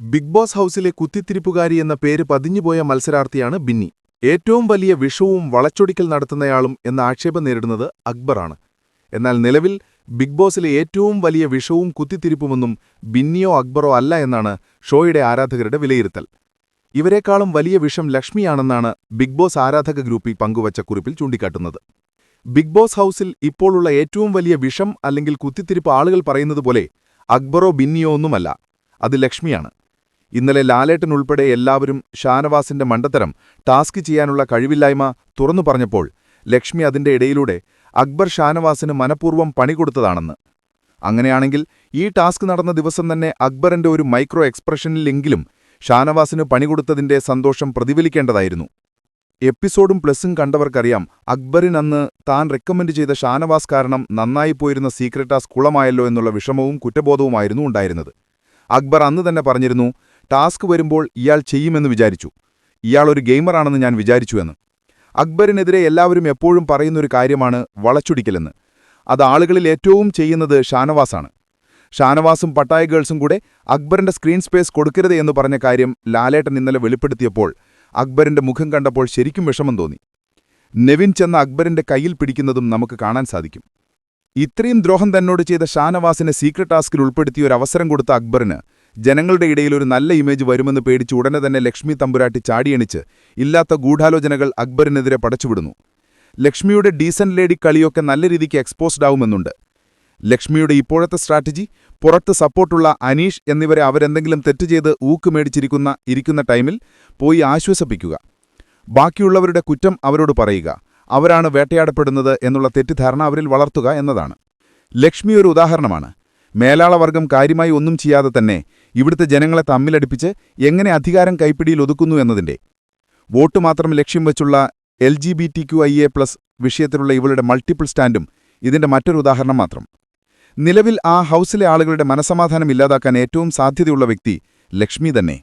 Big boss ഹൌസിലെ കുത്തിത്തിരിപ്പുകാരി എന്ന പേര് പതിഞ്ഞുപോയ മത്സരാർത്ഥിയാണ് ബിന്നി. ഏറ്റവും വലിയ വിഷവും വളച്ചൊടിക്കൽ നടത്തുന്നയാളും എന്ന ആക്ഷേപം നേരിടുന്നത് അക്ബറാണ്. എന്നാൽ നിലവിൽ ബിഗ് ബോസിലെ ഏറ്റവും വലിയ വിഷവും കുത്തിത്തിരിപ്പുമെന്നും ബിന്നിയോ അക്ബറോ അല്ല എന്നാണ് ഷോയുടെ ആരാധകരുടെ വിലയിരുത്തൽ. ഇവരെക്കാളും വലിയ വിഷം ലക്ഷ്മിയാണെന്നാണ് ബിഗ് ബോസ് ആരാധക ഗ്രൂപ്പിൽ പങ്കുവച്ച കുറിപ്പിൽ ചൂണ്ടിക്കാട്ടുന്നത്. ബിഗ് ബോസ് ഹൌസിൽ ഇപ്പോഴുള്ള ഏറ്റവും വലിയ വിഷം അല്ലെങ്കിൽ കുത്തിത്തിരിപ്പ് ആളുകൾ പറയുന്നതുപോലെ അക്ബറോ ബിന്നിയോ ഒന്നുമല്ല. അത് ലക്ഷ്മിയാണ്. ഇന്നലെ ലാലേട്ടൻ ഉൾപ്പെടെ എല്ലാവരും ഷാനവാസിന്റെ മണ്ടത്തരം ടാസ്ക് ചെയ്യാനുള്ള കഴിവില്ലായ്മ തുറന്നു പറഞ്ഞപ്പോൾ ലക്ഷ്മി അതിന്റെ ഇടയിലൂടെ അക്ബർ ഷാനവാസിന് മനഃപൂർവം പണികൊടുത്തതാണെന്ന് അങ്ങനെയാണെങ്കിൽ ഈ ടാസ്ക് നടന്ന ദിവസം തന്നെ അക്ബറിന്റെ ഒരു മൈക്രോ എക്സ്പ്രഷനിലെങ്കിലും ഷാനവാസിന് പണികൊടുത്തതിന്റെ സന്തോഷം പ്രതിഫലിക്കേണ്ടതായിരുന്നു. എപ്പിസോഡും പ്ലസും കണ്ടവർക്കറിയാം അക്ബറിനന്ന് താൻ റെക്കമെൻഡ് ചെയ്ത ഷാനവാസ് കാരണം നന്നായി പോയിരുന്ന സീക്രട്ടാസ് കുളമായല്ലോ എന്നുള്ള വിഷമവും കുറ്റബോധവുമായിരുന്നു ഉണ്ടായിരുന്നത്. അക്ബർ അന്ന് തന്നെ പറഞ്ഞിരുന്നു ടാസ്ക് വരുമ്പോൾ ഇയാൾ ചെയ്യുമെന്ന് വിചാരിച്ചു. ഇയാൾ ഒരു ഗെയിമറാണെന്ന് ഞാൻ വിചാരിച്ചുവെന്ന്. അക്ബറിനെതിരെ എല്ലാവരും എപ്പോഴും പറയുന്നൊരു കാര്യമാണ് വളച്ചൊടിക്കലെന്ന്. അത് ആളുകളിൽ ഏറ്റവും ചെയ്യുന്നത് ഷാനവാസാണ്. ഷാനവാസും പട്ടായ ഗേൾസും കൂടെ അക്ബറിന്റെ സ്ക്രീൻ സ്പേസ് കൊടുക്കരുത് എന്ന് പറഞ്ഞ കാര്യം ലാലേട്ടൻ ഇന്നലെ വെളിപ്പെടുത്തിയപ്പോൾ അക്ബറിന്റെ മുഖം കണ്ടപ്പോൾ ശരിക്കും വിഷമം തോന്നി. നെവിൻ ചെന്ന അക്ബറിന്റെ കയ്യിൽ പിടിക്കുന്നതും നമുക്ക് കാണാൻ സാധിക്കും. ഇത്രയും ദ്രോഹം തന്നോട് ചെയ്ത ഷാനവാസിനെ സീക്രട്ട് ടാസ്കിൽ ഉൾപ്പെടുത്തിയ ഒരു അവസരം കൊടുത്ത അക്ബറിന് ജനങ്ങളുടെ ഇടയിൽ ഒരു നല്ല ഇമേജ് വരുമെന്ന് പേടിച്ച് ഉടനെ തന്നെ ലക്ഷ്മി തമ്പുരാട്ടി ചാടിയണിച്ച് ഇല്ലാത്ത ഗൂഢാലോചനകൾ അക്ബറിനെതിരെ പടച്ചുവിടുന്നു. ലക്ഷ്മിയുടെ ഡീസന്റ് ലേഡി കളിയൊക്കെ നല്ല രീതിക്ക് എക്സ്പോസ്ഡ് ആവുമെന്നുണ്ട്. ലക്ഷ്മിയുടെ ഇപ്പോഴത്തെ സ്ട്രാറ്റജി പുറത്ത് സപ്പോർട്ടുള്ള അനീഷ് എന്നിവരെ അവരെന്തെങ്കിലും തെറ്റ് ചെയ്ത് ഊക്ക് മേടിച്ചിരിക്കുന്ന ഇരിക്കുന്ന ടൈമിൽ പോയി ആശ്വസിപ്പിക്കുക. ബാക്കിയുള്ളവരുടെ കുറ്റം അവരോട് പറയുക. അവരാണ് വേട്ടയാടപ്പെടുന്നത് എന്നുള്ള തെറ്റിദ്ധാരണ അവരിൽ വളർത്തുക എന്നതാണ്. ലക്ഷ്മി ഒരു ഉദാഹരണമാണ്. മേലാളവർഗം കാര്യമായി ഒന്നും ചെയ്യാതെ തന്നെ ഇവിടുത്തെ ജനങ്ങളെ തമ്മിലടിപ്പിച്ച് എങ്ങനെ അധികാരം കൈപ്പിടിയിൽ ഒതുക്കുന്നു എന്നതിന്റെ വോട്ട് മാത്രം ലക്ഷ്യം വെച്ചുള്ള L G B T Q I A plus വിഷയത്തിലുള്ള ഇവളുടെ മൾട്ടിപ്പിൾ സ്റ്റാൻഡും ഇതിന്റെ മറ്റൊരു ഉദാഹരണം മാത്രം. നിലവിൽ ആ ഹൗസിലെ ആളുകളുടെ മനസമാധാനം ഇല്ലാതാക്കാൻ ഏറ്റവും സാധ്യതയുള്ള വ്യക്തി ലക്ഷ്മി തന്നെ.